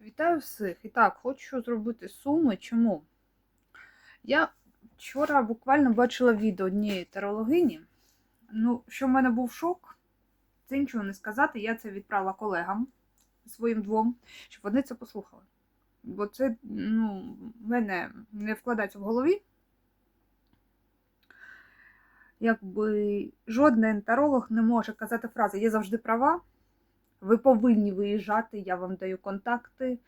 Вітаю всіх. І так, хочу зробити суми. Чому? Я вчора буквально бачила відео однієї тарологині. Ну, що в мене був шок, це нічого не сказати. Я це відправила колегам своїм двом, щоб вони це послухали. Бо це, ну, в мене не вкладається в голові. Якби жоден таролог не може казати фрази Я завжди права. Ви повинні виїжджати, я вам даю контакти.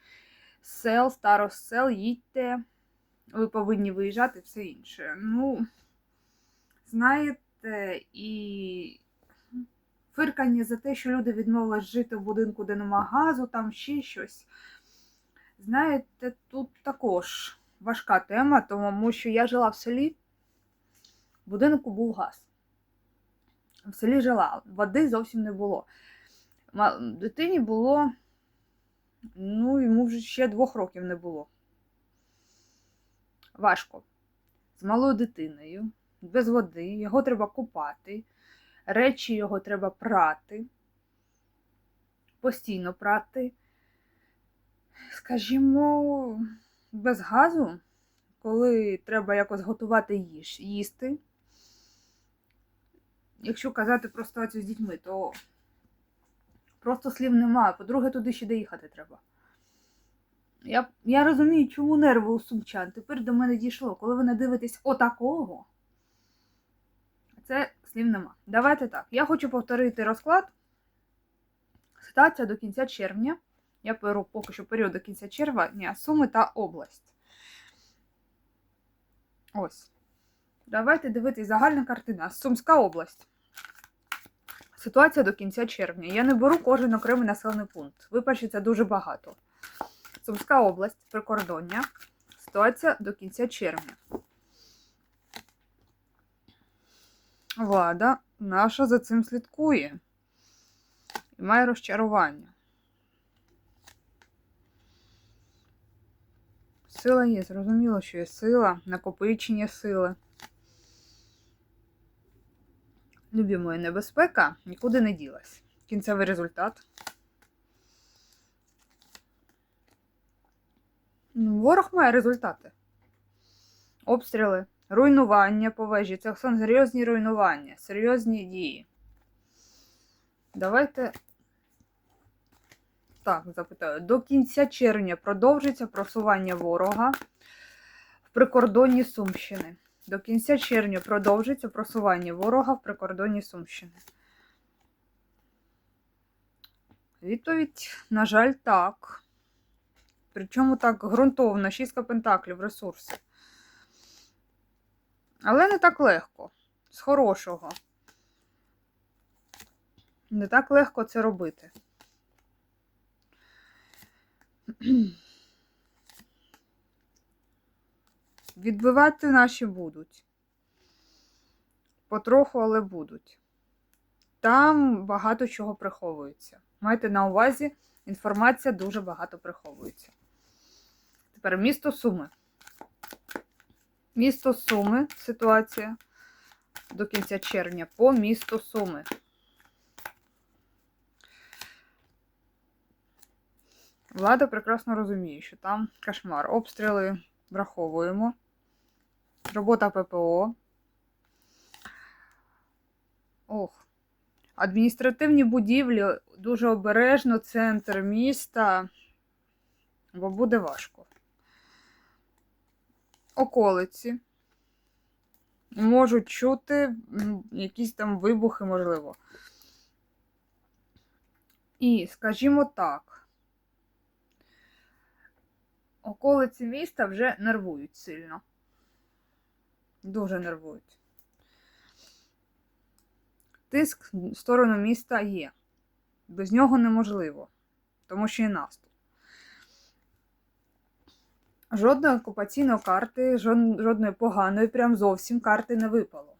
Сел, старосел, їдьте. Ви повинні виїжджати все інше. Ну, знаєте, і фиркання за те, що люди відмовились жити в будинку, де нема газу, там ще щось. Знаєте, тут також важка тема, тому що я жила в селі, в будинку був газ. В селі жила, води зовсім не було. Дитині було, ну, йому вже ще двох років не було. Важко. З малою дитиною, без води, його треба купати, речі його треба прати, постійно прати. Скажімо, без газу, коли треба якось готувати їж, їсти. Якщо казати про ситуацію з дітьми, то Просто слів немає. По-друге, туди ще доїхати треба. Я, я розумію, чому нерви у сумчан. Тепер до мене дійшло. Коли ви не дивитесь отакого, це слів нема. Давайте так. Я хочу повторити розклад. Ситуація до кінця червня. Я беру поки що період до кінця червня, Суми та область. Ось. Давайте дивитись загальна картина. Сумська область. Ситуація до кінця червня. Я не беру кожен окремий населений пункт. Вибачте, це дуже багато. Сумська область, прикордоння. Ситуація до кінця червня. Влада наша за цим слідкує. І має розчарування. Сила є, зрозуміло, що є сила, накопичення сили. Любі мої, небезпека нікуди не ділась. Кінцевий результат. Ну, Ворог має результати. Обстріли, руйнування по вежі. Це серйозні руйнування, серйозні дії. Давайте. Так, запитаю. До кінця червня продовжиться просування ворога в прикордонні Сумщини. До кінця червня продовжиться просування ворога в прикордонні Сумщини. Відповідь, на жаль, так. Причому так ґрунтовно, шістка пентаклів, ресурси. Але не так легко. З хорошого. Не так легко це робити. Відбивати наші будуть. Потроху, але будуть. Там багато чого приховується. Майте на увазі, інформація дуже багато приховується. Тепер місто Суми. Місто Суми, ситуація до кінця червня по місту Суми. Влада прекрасно розуміє, що там кошмар. Обстріли враховуємо. Робота ППО. Ох. Адміністративні будівлі дуже обережно, центр міста, бо буде важко. Околиці. Можуть чути якісь там вибухи, можливо. І, скажімо так, околиці міста вже нервують сильно. Дуже нервують. Тиск в сторону міста є. Без нього неможливо, тому що і наступ. Жодної окупаційної карти, жодної поганої, прям зовсім карти не випало.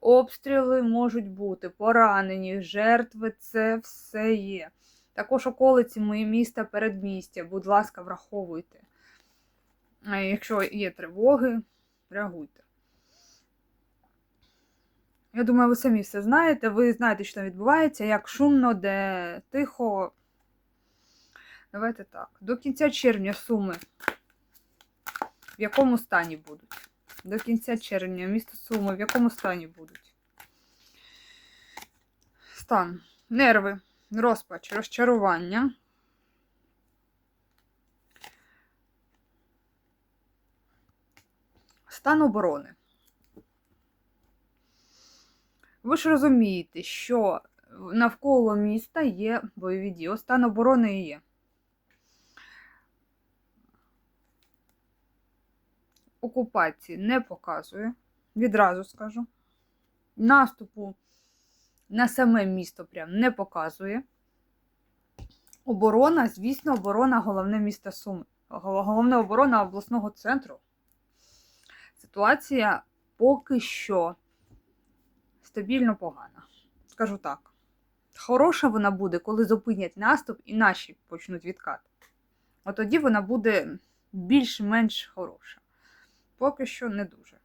Обстріли можуть бути, поранені, жертви це все є. Також околиці мої міста, передмістя, будь ласка, враховуйте. Якщо є тривоги, реагуйте. Я думаю, ви самі все знаєте. Ви знаєте, що там відбувається, як шумно, де тихо. Давайте так. До кінця червня суми. В якому стані будуть? До кінця червня місто Суми в якому стані будуть? Стан. Нерви, розпач, розчарування. Стан оборони. Ви ж розумієте, що навколо міста є бойові дії. Стан оборони і є. Окупації не показує, відразу скажу. Наступу на саме місто прям не показує. Оборона, звісно, оборона головне місто Суми. Головна оборона обласного центру. Ситуація поки що стабільно погана. Скажу так. Хороша вона буде, коли зупинять наступ і наші почнуть відкат. От тоді вона буде більш-менш хороша. Поки що не дуже.